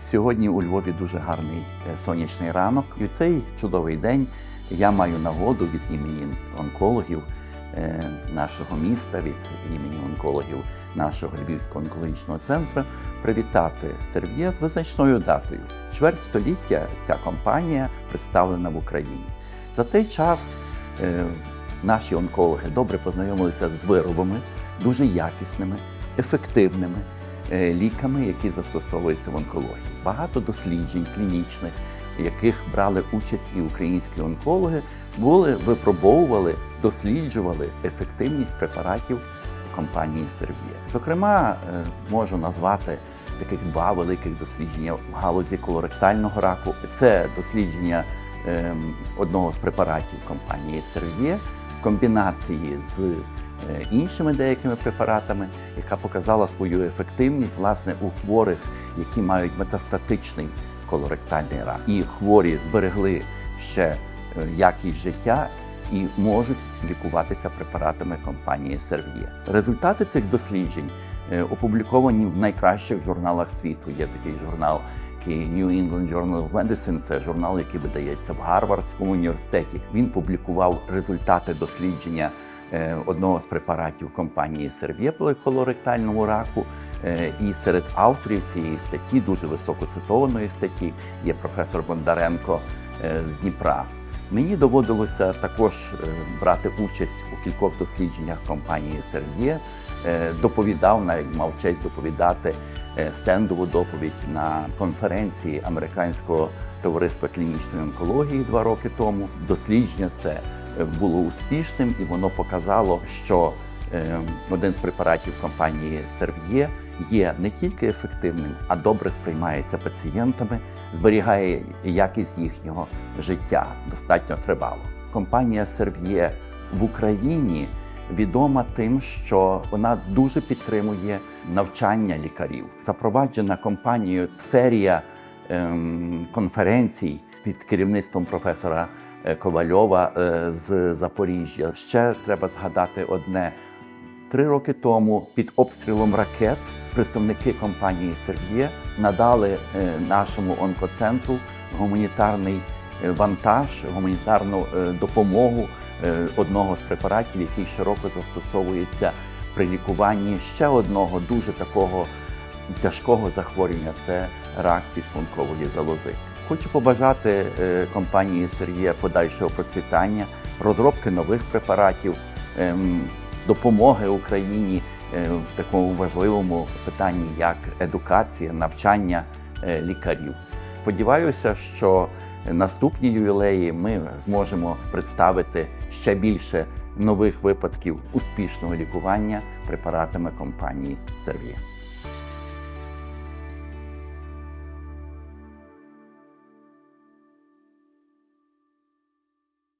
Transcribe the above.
Сьогодні у Львові дуже гарний е, сонячний ранок, і в цей чудовий день я маю нагоду від імені онкологів е, нашого міста, від імені онкологів нашого Львівського онкологічного центру привітати Серв'є з визначною датою. Чверть століття ця компанія представлена в Україні. За цей час е, наші онкологи добре познайомилися з виробами, дуже якісними, ефективними ліками, які застосовуються в онкології. Багато досліджень клінічних, в яких брали участь і українські онкологи, були випробовували, досліджували ефективність препаратів компанії Серв'є. Зокрема, е, можу назвати таких два великих дослідження в галузі колоректального раку. Це дослідження ем, одного з препаратів компанії Серв'є в комбінації з е, іншими деякими препаратами, яка показала свою ефективність власне у хворих, які мають метастатичний колоректальний рак. І хворі зберегли ще е, якість життя і можуть лікуватися препаратами компанії Servier. Результати цих досліджень е, опубліковані в найкращих журналах світу. Є такий журнал New England Journal of Medicine, це журнал, який видається в Гарвардському університеті. Він публікував результати дослідження е, одного з препаратів компанії Servier колоректальному раку. Е, І серед авторів цієї статті, дуже високоцитованої статті, є професор Бондаренко е, з Дніпра. Мені доводилося також е, брати участь у кількох дослідженнях компанії. Е, Доповідав, навіть мав честь доповідати е, стендову доповідь на конференції Американського товариства клінічної онкології два роки тому. Дослідження це е, було успішним і воно показало, що е, один з препаратів компанії Servier є не тільки ефективним, а добре сприймається пацієнтами, зберігає якість їхнього життя достатньо тривало. Компанія Servier в Україні відома тим, що вона дуже підтримує навчання лікарів. Запроваджена компанією серія ем, конференцій під керівництвом професора Ковальова е, з Запоріжжя. Ще треба згадати одне. Три роки тому під обстрілом ракет представники компанії Серв'є надали е, нашому онкоцентру гуманітарний е, вантаж, гуманітарну е, допомогу е, одного з препаратів, який широко застосовується при лікуванні ще одного дуже такого тяжкого захворювання це рак підшлункової залози. Хочу побажати е, компанії Сер'є подальшого процвітання, розробки нових препаратів, ем, допомоги Україні е, в такому важливому питанні, як едукація, навчання е, лікарів. Сподіваюся, що наступні ювілеї ми зможемо представити ще більше нових випадків успішного лікування препаратами компанії Серв'є.